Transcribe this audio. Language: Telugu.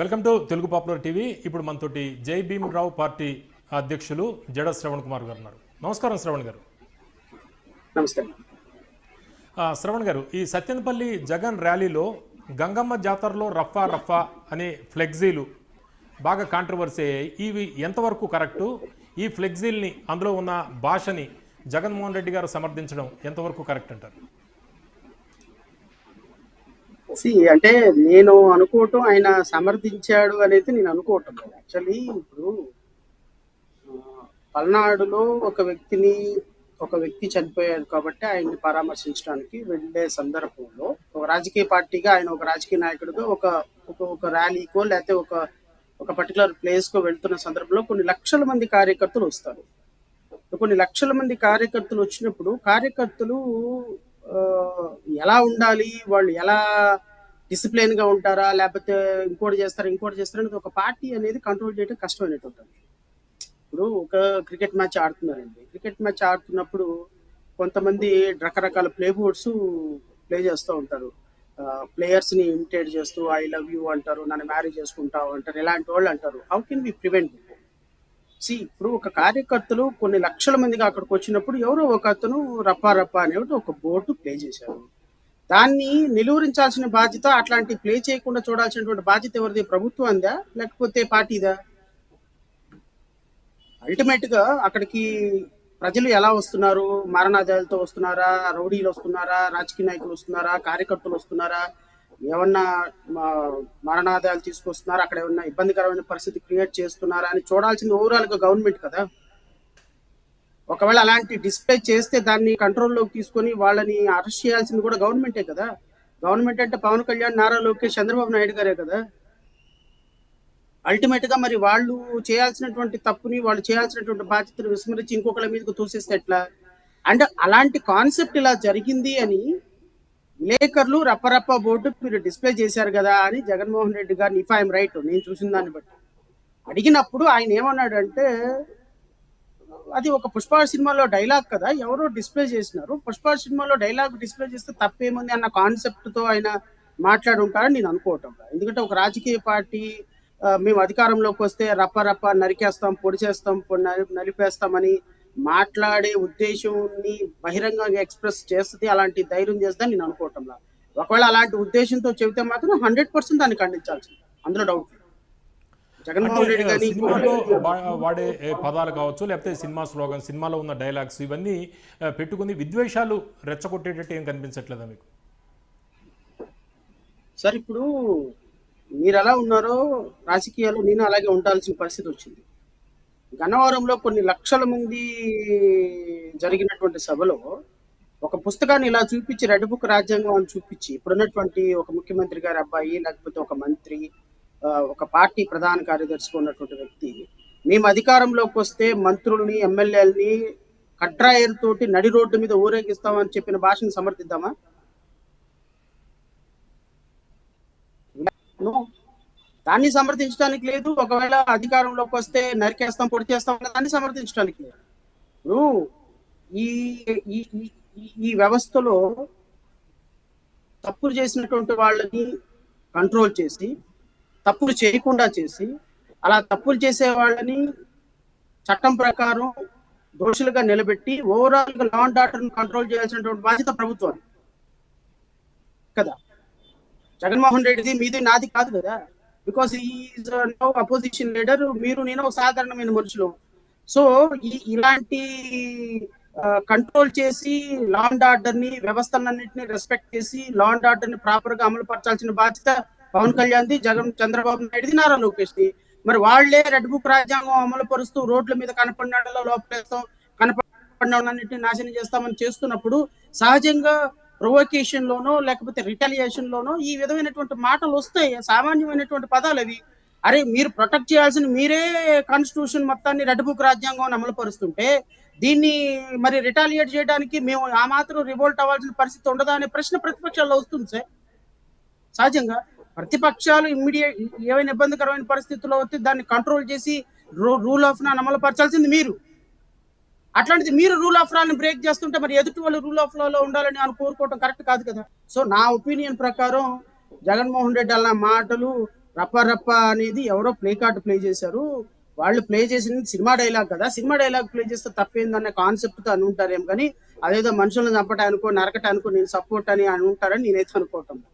Welcome to Telugu popular TV. ఇప్పుడు మనతోటి జై భీమ్రావు పార్టీ అధ్యక్షులు జడ శ్రవణ్ కుమార్ గారు ఉన్నారు. నమస్కారం శ్రవణ్ గారు. నమస్కారం. శ్రవణ్ గారు ఈ సత్యనపల్లి జగన్ ర్యాలీలో గంగమ్మ జాతరలో రఫా రఫా అనే ఫ్లెక్సీలు బాగా కాంట్రవర్సీ అయ్యాయి. ఇవి ఎంతవరకు కరెక్టు? ఈ ఫ్లెక్సీల్ని అందులో ఉన్న భాషని జగన్మోహన్ రెడ్డి గారు సమర్థించడం ఎంతవరకు కరెక్ట్ అంటారు? సి అంటే నేను అనుకోవటం ఆయన సమర్థించాడు అనేది నేను అనుకోవటం. యాక్చువల్లీ ఇప్పుడు పల్నాడులో ఒక వ్యక్తిని ఒక వ్యక్తి చనిపోయారు కాబట్టి ఆయన్ని పరామర్శించడానికి వెళ్ళే సందర్భంలో ఒక రాజకీయ పార్టీగా ఆయన ఒక రాజకీయ నాయకుడిగా ఒక ఒక ఒక ర్యాలీకో లేకపోతే ఒక ఒక పర్టికులర్ ప్లేస్కో వెళ్తున్న సందర్భంలో కొన్ని లక్షల మంది కార్యకర్తలు వస్తారు. కొన్ని లక్షల మంది కార్యకర్తలు వచ్చినప్పుడు కార్యకర్తలు ఎలా ఉండాలి? వాళ్ళు ఎలా డిసిప్లిన్గా ఉంటారా? లేకపోతే ఇంకోటి చేస్తారా ఇంకోటి చేస్తారా అనేది ఒక పార్టీ అనేది కంట్రోల్ చేయడం కష్టమైనటువంటి ఇప్పుడు ఒక క్రికెట్ మ్యాచ్ ఆడుతున్నారండి. క్రికెట్ మ్యాచ్ ఆడుతున్నప్పుడు కొంతమంది రకరకాల ప్లే బోర్డ్స్ ప్లే చేస్తూ ఉంటారు. ప్లేయర్స్ని ఇమిటేట్ చేస్తూ ఐ లవ్ యూ అంటారు నన్ను మ్యారేజ్ చేసుకుంటావు అంటారు ఇలాంటి వాళ్ళు అంటారు. How can be prevent C ఇప్పుడు ఒక కార్యకర్తలు కొన్ని లక్షల మందిగా అక్కడికి వచ్చినప్పుడు ఎవరో ఒక అతను రప్పా రప్పా అనేవి ఒక బోర్డు ప్లే చేశారు. దాన్ని నిలువరించాల్సిన బాధ్యత అట్లాంటి ప్లే చేయకుండా చూడాల్సినటువంటి బాధ్యత ఎవరిది? ప్రభుత్వందా లేకపోతే పార్టీదా? అల్టిమేట్గా అక్కడికి ప్రజలు ఎలా వస్తున్నారు? మారణాదాలతో వస్తున్నారా? రౌడీలు వస్తున్నారా? రాజకీయ నాయకులు వస్తున్నారా? కార్యకర్తలు వస్తున్నారా? ఏమన్నా మా- మారణాదాలు తీసుకొస్తున్నారా? అక్కడ ఏమన్నా ఇబ్బందికరమైన పరిస్థితి క్రియేట్ చేస్తున్నారా అని చూడాల్సింది ఓవరాల్గా గవర్నమెంట్ కదా. ఒకవేళ అలాంటి డిస్ప్లే చేస్తే దాన్ని కంట్రోల్లోకి తీసుకొని వాళ్ళని అరెస్ట్ చేయాల్సింది కూడా గవర్నమెంటే కదా. గవర్నమెంట్ అంటే పవన్ కళ్యాణ్ నారా లోకేష్ చంద్రబాబు నాయుడు గారే కదా. అల్టిమేట్గా మరి వాళ్ళు చేయాల్సినటువంటి తప్పుని వాళ్ళు చేయాల్సినటువంటి బాధ్యతను విస్మరించి ఇంకొకళ్ళ మీదకి తోసేస్తే ఎట్లా? అంటే అలాంటి కాన్సెప్ట్ ఇలా జరిగింది అని విలేకరులు రప్పరప్ప బోర్డు మీరు డిస్ప్లే చేశారు కదా అని జగన్మోహన్ రెడ్డి గారిని ఇఫ్ ఐఎమ్ రైట్ నేను చూసిన దాన్ని బట్టి. అడిగినప్పుడు ఆయన ఏమన్నాడంటే అది ఒక పుష్ప సినిమాలో డైలాగ్ కదా ఎవరో డిస్ప్లే చేసినారు. పుష్ప సినిమాలో డైలాగ్ డిస్ప్లే చేస్తే తప్పేముంది అన్న కాన్సెప్ట్తో ఆయన మాట్లాడుంటారని నేను అనుకోవటం. ఎందుకంటే ఒక రాజకీయ పార్టీ మేము అధికారంలోకి వస్తే రప్ప రప్ప నరికేస్తాం పొడి చేస్తాం పొడి నలిపేస్తామని మాట్లాడే ఉద్దేశంని బహిరంగంగా ఎక్స్ప్రెస్ చేస్తుంది అలాంటి ధైర్యం చేస్తుందని నేను అనుకోవటంలా. ఒకవేళ అలాంటి ఉద్దేశంతో చెబితే మాత్రం హండ్రెడ్ పర్సెంట్ దాన్ని ఖండించాల్సింది. అందులో డౌట్ సినిమాలో వాడే పదాలు కావచ్చు లేకపోతే సినిమా స్లోగన్ సినిమాలో ఉన్న డైలాగ్స్ ఇవన్నీ పెట్టుకుని విద్వేషాలు రెచ్చగొట్టేటట్టు ఏం కనిపించట్లేదా మీకు? సార్ ఇప్పుడు మీరు ఎలా ఉన్నారో రాజకీయాల్లో నేను అలాగే ఉండాల్సిన పరిస్థితి వచ్చింది. గన్నవరంలో కొన్ని లక్షల మంది జరిగినటువంటి సభలో ఒక పుస్తకాన్ని ఇలా చూపించి రెడ్ బుక్ రాజ్యాంగం అని చూపించి ఇప్పుడున్నటువంటి ఒక ముఖ్యమంత్రి గారి అబ్బాయి లేకపోతే ఒక మంత్రి ఒక పార్టీ ప్రధాన కార్యదర్శిగా ఉన్నటువంటి వ్యక్తి మేము అధికారంలోకి వస్తే మంత్రుల్ని ఎమ్మెల్యేలని కట్రాయర్ తోటి నడి రోడ్డు మీద ఊరేగిస్తామని చెప్పిన భాషను సమర్థిద్దామా? దాన్ని సమర్థించడానికి లేదు. ఒకవేళ అధికారంలోకి వస్తే నరికేస్తాం పొడి చేస్తాం దాన్ని సమర్థించడానికి లేదు. ఇప్పుడు ఈ ఈ వ్యవస్థలో తప్పులు చేసినటువంటి వాళ్ళని కంట్రోల్ చేసి తప్పులు చేయకుండా చేసి అలా తప్పులు చేసే వాళ్ళని చట్టం ప్రకారం దోషులుగా నిలబెట్టి ఓవరాల్గా లా అండ్ ఆర్డర్ కంట్రోల్ చేయాల్సినటువంటి బాధ్యత ప్రభుత్వాన్ని కదా? జగన్మోహన్ రెడ్డిది మీది నాది కాదు కదా? Because is no opposition leader మీరు నేను ఒక సాధారణమైన మనుషులు. సో ఈ ఇలాంటి కంట్రోల్ చేసి లా అండ్ ఆర్డర్ని వ్యవస్థలన్నింటినీ రెస్పెక్ట్ చేసి లా అండ్ ఆర్డర్ని ప్రాపర్గా అమలు పరచాల్సిన బాధ్యత పవన్ కళ్యాణ్ది జగన్ చంద్రబాబు నాయుడుది నారా లోకేష్ ది. మరి వాళ్ళే రెడ్ బుక్ రాజ్యాంగం అమలు పరుస్తూ రోడ్ల మీద కనపడినలో లోపలేస్తాం కనపడినన్నింటినీ నాశనం చేస్తామని చేస్తున్నప్పుడు సహజంగా ప్రొవోకేషన్ లోనో లేకపోతే రిటాలియేషన్ లోనో ఈ విధమైనటువంటి మాటలు వస్తాయి సామాన్యమైనటువంటి పదాలు అవి అరే మీరు ప్రొటెక్ట్ చేయాల్సిన మీరే కాన్స్టిట్యూషన్ మొత్తాన్ని రెడ్ బుక్ రాజ్యాంగం అమలు పరుస్తుంటే దీన్ని మరి రిటాలియేట్ చేయడానికి మేము ఆ మాత్రం రివోల్ట్ అవ్వాల్సిన పరిస్థితి ఉండదా అనే ప్రశ్న ప్రతిపక్షాల్లో వస్తుంది సార్. సహజంగా ప్రతిపక్షాలు ఇమ్మీడియట్ ఏమైనా ఇబ్బందికరమైన పరిస్థితుల్లో వస్తే దాన్ని కంట్రోల్ చేసి రూల్ ఆఫ్ నా అమలు పరచాల్సింది మీరు. అట్లాంటిది మీరు రూల్ ఆఫ్ లాని బ్రేక్ చేస్తుంటే మరి ఎదుటి వాళ్ళు రూల్ ఆఫ్ లాలో ఉండాలని అని కోరుకోవటం కరెక్ట్ కాదు కదా. సో నా ఒపీనియన్ ప్రకారం జగన్మోహన్ రెడ్డి అన్న మాటలు రప్ప రప్ప అనేది ఎవరో ప్లే కార్డు ప్లే చేశారు. వాళ్ళు ప్లే చేసింది సినిమా డైలాగ్ కదా. సినిమా డైలాగ్ ప్లే చేస్తే తప్పేందన్న కాన్సెప్ట్ అని ఉంటారేం కానీ అదేదో మనుషులను చంపటానికో నరకటానికో నేను సపోర్ట్ అని అని ఉంటారని నేనైతే అనుకోవటం.